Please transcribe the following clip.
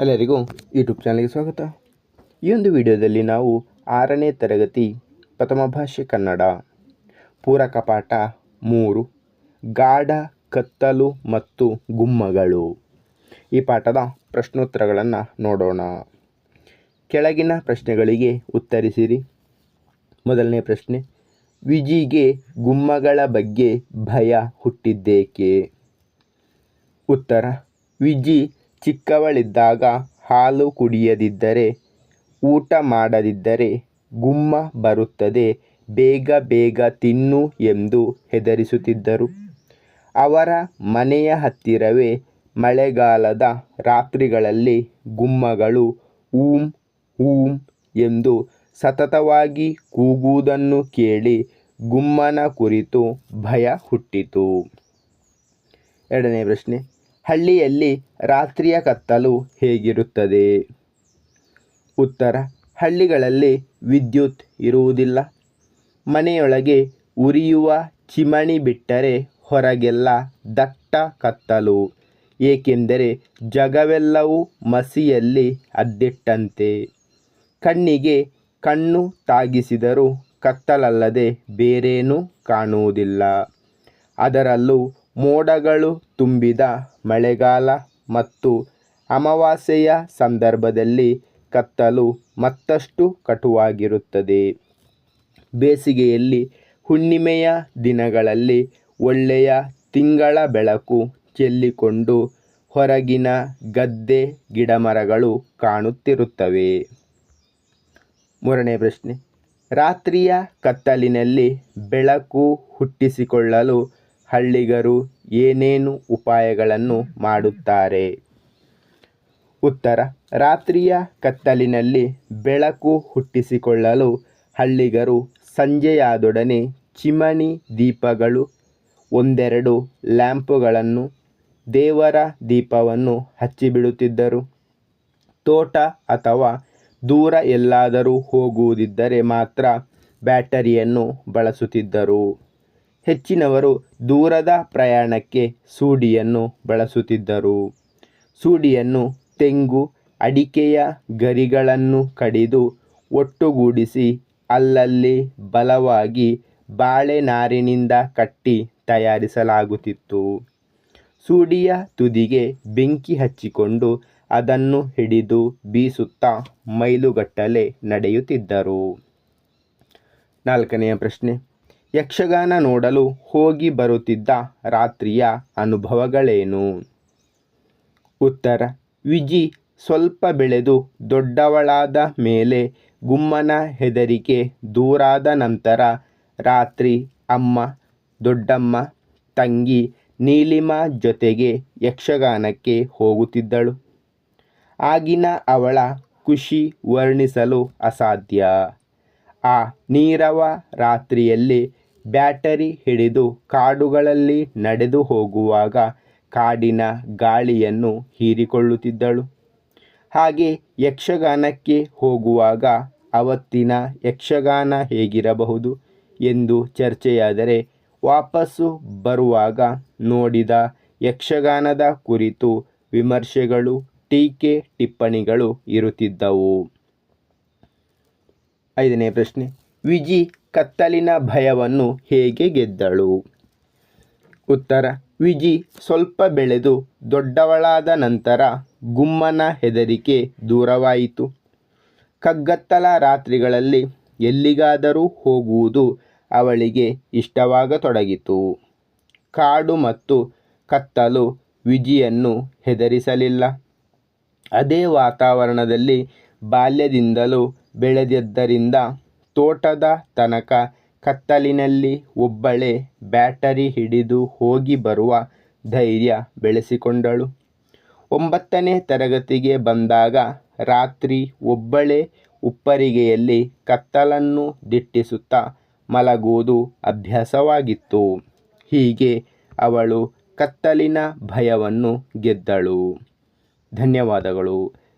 ಎಲ್ಲರಿಗೂ ಯೂಟ್ಯೂಬ್ ಚಾನಲ್ಗೆ ಸ್ವಾಗತ. ಈ ಒಂದು ವಿಡಿಯೋದಲ್ಲಿ ನಾವು ಆರನೇ ತರಗತಿ ಪ್ರಥಮ ಭಾಷೆ ಕನ್ನಡ, ಪೂರಕ ಪಾಠ ಮೂರು, ಗಾಢ, ಕತ್ತಲು ಮತ್ತು ಗುಮ್ಮಗಳು. ಈ ಪಾಠದ ಪ್ರಶ್ನೋತ್ತರಗಳನ್ನು ನೋಡೋಣ. ಕೆಳಗಿನ ಪ್ರಶ್ನೆಗಳಿಗೆ ಉತ್ತರಿಸಿರಿ. ಮೊದಲನೇ ಪ್ರಶ್ನೆ, ವಿಜಿಗೆ ಗುಮ್ಮಗಳ ಬಗ್ಗೆ ಭಯ ಹುಟ್ಟಿದ್ದೇಕೆ? ಉತ್ತರ, ವಿಜಿ ಚಿಕ್ಕವಳಿದ್ದಾಗ ಹಾಲು ಕುಡಿಯದಿದ್ದರೆ, ಊಟ ಮಾಡದಿದ್ದರೆ ಗುಮ್ಮ ಬರುತ್ತದೆ, ಬೇಗ ಬೇಗ ತಿನ್ನು ಎಂದು ಹೆದರಿಸುತ್ತಿದ್ದರು. ಅವರ ಮನೆಯ ಹತ್ತಿರವೇ ಮಳೆಗಾಲದ ರಾತ್ರಿಗಳಲ್ಲಿ ಗುಮ್ಮಗಳು ಊಂ ಊಂ ಎಂದು ಸತತವಾಗಿ ಕೂಗುವುದನ್ನು ಕೇಳಿ ಗುಮ್ಮನ ಕುರಿತು ಭಯ ಹುಟ್ಟಿತು. ಎರಡನೇ ಪ್ರಶ್ನೆ. ಹಳ್ಳಿಯಲ್ಲಿ ರಾತ್ರಿಯ ಕತ್ತಲು ಹೇಗಿರುತ್ತದೆ? ಉತ್ತರ, ಹಳ್ಳಿಗಳಲ್ಲಿ ವಿದ್ಯುತ್ ಇರುವುದಿಲ್ಲ. ಮನೆಯೊಳಗೆ ಉರಿಯುವ ಚಿಮಣಿ ಬಿಟ್ಟರೆ ಹೊರಗೆಲ್ಲ ದಟ್ಟ ಕತ್ತಲು. ಏಕೆಂದರೆ ಜಗವೆಲ್ಲವೂ ಮಸಿಯಲ್ಲಿ ಅದ್ದಿಟ್ಟಂತೆ. ಕಣ್ಣಿಗೆ ಕಣ್ಣು ತಾಗಿಸಿದರೂ ಕತ್ತಲಲ್ಲದೆ ಬೇರೇನೂ ಕಾಣುವುದಿಲ್ಲ. ಅದರಲ್ಲೂ ಮೋಡಗಳು ತುಂಬಿದ ಮಳೆಗಾಲ ಮತ್ತು ಅಮಾವಾಸ್ಯೆಯ ಸಂದರ್ಭದಲ್ಲಿ ಕತ್ತಲು ಮತ್ತಷ್ಟು ಕಟುವಾಗಿರುತ್ತದೆ. ಬೇಸಿಗೆಯಲ್ಲಿ ಹುಣ್ಣಿಮೆಯ ದಿನಗಳಲ್ಲಿ ಒಳ್ಳೆಯ ತಿಂಗಳ ಬೆಳಕು ಚೆಲ್ಲಿಕೊಂಡು ಹೊರಗಿನ ಗದ್ದೆ ಗಿಡಮರಗಳು ಕಾಣುತ್ತಿರುತ್ತವೆ. ಮೂರನೇ ಪ್ರಶ್ನೆ. ರಾತ್ರಿಯ ಕತ್ತಲಿನಲ್ಲಿ ಬೆಳಕು ಹುಟ್ಟಿಸಿಕೊಳ್ಳಲು ಹಳ್ಳಿಗರು ಏನೇನು ಉಪಾಯಗಳನ್ನು ಮಾಡುತ್ತಾರೆ? ಉತ್ತರ, ರಾತ್ರಿಯ ಕತ್ತಲಿನಲ್ಲಿ ಬೆಳಕು ಹುಟ್ಟಿಸಿಕೊಳ್ಳಲು ಹಳ್ಳಿಗರು ಸಂಜೆಯಾದೊಡನೆ ಚಿಮಣಿ ದೀಪಗಳು, ಒಂದೆರಡು ಲ್ಯಾಂಪುಗಳನ್ನು, ದೇವರ ದೀಪವನ್ನು ಹಚ್ಚಿಬಿಡುತ್ತಿದ್ದರು. ತೋಟ ಅಥವಾ ದೂರ ಎಲ್ಲಾದರೂ ಹೋಗುವುದಿದ್ದರೆ ಮಾತ್ರ ಬ್ಯಾಟರಿಯನ್ನು ಬಳಸುತ್ತಿದ್ದರು. ಹೆಚ್ಚಿನವರು ದೂರದ ಪ್ರಯಾಣಕ್ಕೆ ಸೂಡಿಯನ್ನು ಬಳಸುತ್ತಿದ್ದರು. ಸೂಡಿಯನ್ನು ತೆಂಗು, ಅಡಿಕೆಯ ಗರಿಗಳನ್ನು ಕಡಿದು ಒಟ್ಟುಗೂಡಿಸಿ ಅಲ್ಲಲ್ಲಿ ಬಲವಾಗಿ ಬಾಳೆ ನಾರಿನಿಂದ ಕಟ್ಟಿ ತಯಾರಿಸಲಾಗುತ್ತಿತ್ತು. ಸೂಡಿಯ ತುದಿಗೆ ಬೆಂಕಿ ಹಚ್ಚಿಕೊಂಡು ಅದನ್ನು ಹಿಡಿದು ಬೀಸುತ್ತಾ ಮೈಲುಗಟ್ಟಲೆ ನಡೆಯುತ್ತಿದ್ದರು. ನಾಲ್ಕನೆಯ ಪ್ರಶ್ನೆ. ಯಕ್ಷಗಾನ ನೋಡಲು ಹೋಗಿ ಬರುತ್ತಿದ್ದ ರಾತ್ರಿಯ ಅನುಭವಗಳೇನು? ಉತ್ತರ. ವಿಜಿ ಸ್ವಲ್ಪ ಬೆಳೆದು ದೊಡ್ಡವಳಾದ ಮೇಲೆ ಗುಮ್ಮನ ಹೆದರಿಕೆ ದೂರಾದ ನಂತರ ರಾತ್ರಿ ಅಮ್ಮ, ದೊಡ್ಡಮ್ಮ, ತಂಗಿ ನೀಲಿಮಾ ಜೊತೆಗೆ ಯಕ್ಷಗಾನಕ್ಕೆ ಹೋಗುತ್ತಿದ್ದಳು. ಆಗಿನ ಅವಳ ಖುಷಿ ವರ್ಣಿಸಲು ಅಸಾಧ್ಯ. ಆ ನೀರವ ರಾತ್ರಿಯಲ್ಲಿ ಬ್ಯಾಟರಿ ಹಿಡಿದು ಕಾಡುಗಳಲ್ಲಿ ನಡೆದು ಹೋಗುವಾಗ ಕಾಡಿನ ಗಾಳಿಯನ್ನು ಹೀರಿಕೊಳ್ಳುತ್ತಿದ್ದಳು. ಹಾಗೆ ಯಕ್ಷಗಾನಕ್ಕೆ ಹೋಗುವಾಗ ಅವತ್ತಿನ ಯಕ್ಷಗಾನ ಹೇಗಿರಬಹುದು ಎಂದು ಚರ್ಚೆಯಾದರೆ ವಾಪಸ್ಸು ಬರುವಾಗ ನೋಡಿದ ಯಕ್ಷಗಾನದ ಕುರಿತು ವಿಮರ್ಶೆಗಳು, ಟೀಕೆ ಟಿಪ್ಪಣಿಗಳು ಇರುತ್ತಿದ್ದವು. ಐದನೇ ಪ್ರಶ್ನೆ. ವಿಜಿ ಕತ್ತಲಿನ ಭಯವನ್ನು ಹೇಗೆ ಗೆದ್ದಳು? ಉತ್ತರ, ವಿಜಿ ಸ್ವಲ್ಪ ಬೆಳೆದು ದೊಡ್ಡವಳಾದ ನಂತರ ಗುಮ್ಮನ ಹೆದರಿಕೆ ದೂರವಾಯಿತು. ಕಗ್ಗತ್ತಲ ರಾತ್ರಿಗಳಲ್ಲಿ ಎಲ್ಲಿಗಾದರೂ ಹೋಗುವುದು ಅವಳಿಗೆ ಇಷ್ಟವಾಗತೊಡಗಿತು. ಕಾಡು ಮತ್ತು ಕತ್ತಲು ವಿಜಿಯನ್ನು ಹೆದರಿಸಲಿಲ್ಲ. ಅದೇ ವಾತಾವರಣದಲ್ಲಿ ಬಾಲ್ಯದಿಂದಲೂ ಬೆಳೆದದ್ದರಿಂದ ತೋಟದ ತನಕ ಕತ್ತಲಿನಲ್ಲಿ ಒಬ್ಬಳೇ ಬ್ಯಾಟರಿ ಹಿಡಿದು ಹೋಗಿ ಬರುವ ಧೈರ್ಯ ಬೆಳೆಸಿಕೊಂಡಳು. ಒಂಬತ್ತನೇ ತರಗತಿಗೆ ಬಂದಾಗ ರಾತ್ರಿ ಒಬ್ಬಳೇ ಉಪ್ಪರಿಗೆಯಲ್ಲಿ ಕತ್ತಲನ್ನು ದಿಟ್ಟಿಸುತ್ತಾ ಮಲಗುವುದು ಅಭ್ಯಾಸವಾಗಿತ್ತು. ಹೀಗೆ ಅವಳು ಕತ್ತಲಿನ ಭಯವನ್ನು ಗೆದ್ದಳು. ಧನ್ಯವಾದಗಳು.